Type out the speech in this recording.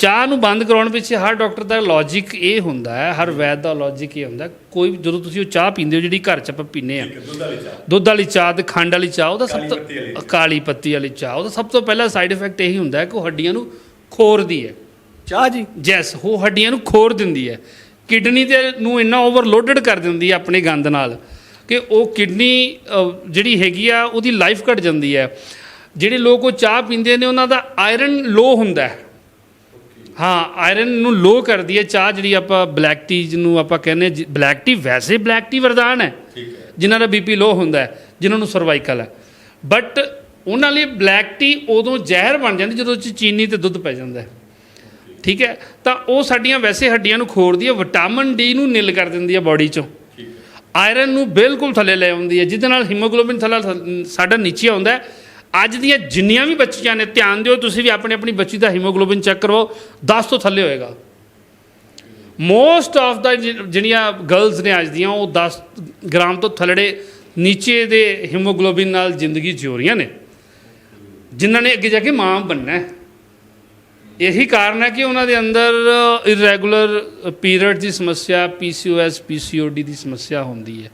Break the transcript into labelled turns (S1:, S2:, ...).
S1: ਚਾਹ ਨੂੰ ਬੰਦ ਕਰਾਉਣ ਪਿੱਛੇ ਹਰ ਡਾਕਟਰ ਦਾ ਲੌਜੀਕ ਇਹ ਹੁੰਦਾ ਹੈ ਹਰ ਵੈਦ ਦਾ ਲੌਜੀਕ ਇਹ ਹੁੰਦਾ ਕੋਈ ਜਦੋਂ ਤੁਸੀਂ ਉਹ ਚਾਹ ਪੀਂਦੇ ਹੋ ਜਿਹੜੀ ਘਰ 'ਚ ਆਪਾਂ ਪੀਂਦੇ ਆ
S2: ਦੁੱਧ ਵਾਲੀ ਚਾਹ।
S1: ਦੁੱਧ ਵਾਲੀ ਚਾਹ ਤੇ ਖੰਡ ਵਾਲੀ ਚਾਹ ਉਹਦਾ ਸਭ ਤੋਂ। ਕਾਲੀ ਪੱਤੀ ਵਾਲੀ ਚਾਹ ਉਹਦਾ ਸਭ ਤੋਂ ਪਹਿਲਾ ਸਾਈਡ ਇਫੈਕਟ ਇਹੀ ਹੁੰਦਾ ਹੈ ਕਿ ਉਹ ਹੱਡੀਆਂ ਨੂੰ ਖੋਰਦੀ ਹੈ।
S3: ਚਾਹ ਜੀ।
S1: ਜੈਸ ਉਹ ਹੱਡੀਆਂ ਨੂੰ ਖੋਰ ਦਿੰਦੀ ਹੈ। ਕਿਡਨੀ ਤੇ ਨੂੰ ਇੰਨਾ ਓਵਰਲੋਡਡ ਕਰ ਦਿੰਦੀ ਹੈ ਆਪਣੇ ਗੰਦ ਨਾਲ ਕਿ ਉਹ ਕਿਡਨੀ ਜਿਹੜੀ ਹੈਗੀ ਆ ਉਹਦੀ ਲਾਈਫ ਘਟ ਜਾਂਦੀ ਹੈ। ਜਿਹੜੇ ਲੋਕ ਉਹ ਚਾਹ ਪੀਂਦੇ ਨੇ ਉਹਨਾਂ ਦਾ ਆਇਰਨ ਲੋ ਹੁੰਦਾ ਹੈ। ਹਾਂ ਆਇਰਨ ਨੂੰ ਲੋ ਕਰਦੀ ਹੈ ਚਾਹ ਜਿਹੜੀ ਆਪਾਂ ਬਲੈਕ ਟੀ ਜਿਹਨੂੰ ਆਪਾਂ ਕਹਿੰਦੇ ਬਲੈਕ ਟੀ ਵੈਸੇ ਬਲੈਕ ਟੀ ਵਰਦਾਨ ਹੈ ਜਿਨ੍ਹਾਂ ਦਾ ਬੀਪੀ ਲੋ ਹੁੰਦਾ ਹੈ ਜਿਨ੍ਹਾਂ ਨੂੰ ਸਰਵਾਈਕਲ ਹੈ। ਬਟ ਉਹਨਾਂ ਲਈ ਬਲੈਕ ਟੀ ਉਦੋਂ ਜ਼ਹਿਰ ਬਣ ਜਾਂਦੀ ਜਦੋਂ 'ਚ ਚੀਨੀ ਤੇ ਦੁੱਧ ਪੈ ਜਾਂਦਾ ਹੈ। ਠੀਕ ਹੈ? ਤਾਂ ਉਹ ਸਾਡੀਆਂ ਵੈਸੇ ਹੱਡੀਆਂ ਨੂੰ ਖੋਰਦੀ ਹੈ ਵਿਟਾਮਿਨ ਡੀ ਨੂੰ ਨਿਲ ਕਰ ਦਿੰਦੀ ਹੈ ਬਾਡੀ ਚੋਂ।
S2: ਠੀਕ ਹੈ।
S1: ਆਇਰਨ ਨੂੰ ਬਿਲਕੁਲ ਥੱਲੇ ਲੈ ਆਉਂਦੀ ਹੈ ਜਿਹਦੇ ਨਾਲ ਹੀਮੋਗਲੋਬਿਨ ਥੱਲੇ ਸਾਡਾ ਨੀਚੇ ਆਉਂਦਾ ਹੈ ਅੱਜ ਦੀਆਂ ਜਿੰਨੀਆਂ ਵੀ ਬੱਚੀਆਂ ਨੇ, ਧਿਆਨ ਦਿਓ ਤੁਸੀਂ ਵੀ ਆਪਣੀ ਆਪਣੀ ਬੱਚੀ ਦਾ ਹੀਮੋਗਲੋਬਿਨ ਚੈੱਕ ਕਰਵਾਓ 10 ਤੋਂ ਥੱਲੇ ਹੋਏਗਾ। ਮੋਸਟ ਆਫ ਦਾ ਜਿਹੜੀਆਂ ਗਰਲਸ ਨੇ ਅੱਜ ਦੀਆਂ, ਉਹ 10 ਗ੍ਰਾਮ ਤੋਂ ਥੱਲੜੇ ਨੀਚੇ ਦੇ ਹੀਮੋਗਲੋਬਿਨ ਨਾਲ ਜ਼ਿੰਦਗੀ ਜਿਉ ਰਹੀਆਂ ਨੇ। ਜਿਨ੍ਹਾਂ ਨੇ ਅੱਗੇ ਜਾ ਕੇ ਮਾਂ ਬਣਨਾ ਹੈ। ਇਹੀ ਕਾਰਨ ਹੈ ਕਿ ਉਹਨਾਂ ਦੇ ਅੰਦਰ ਇਰੈਗੂਲਰ ਪੀਰੀਅਡ ਦੀ ਸਮੱਸਿਆ ਪੀਸੀਓਐਸ ਪੀਸੀਓਡੀ ਦੀ ਸਮੱਸਿਆ ਹੁੰਦੀ ਹੈ।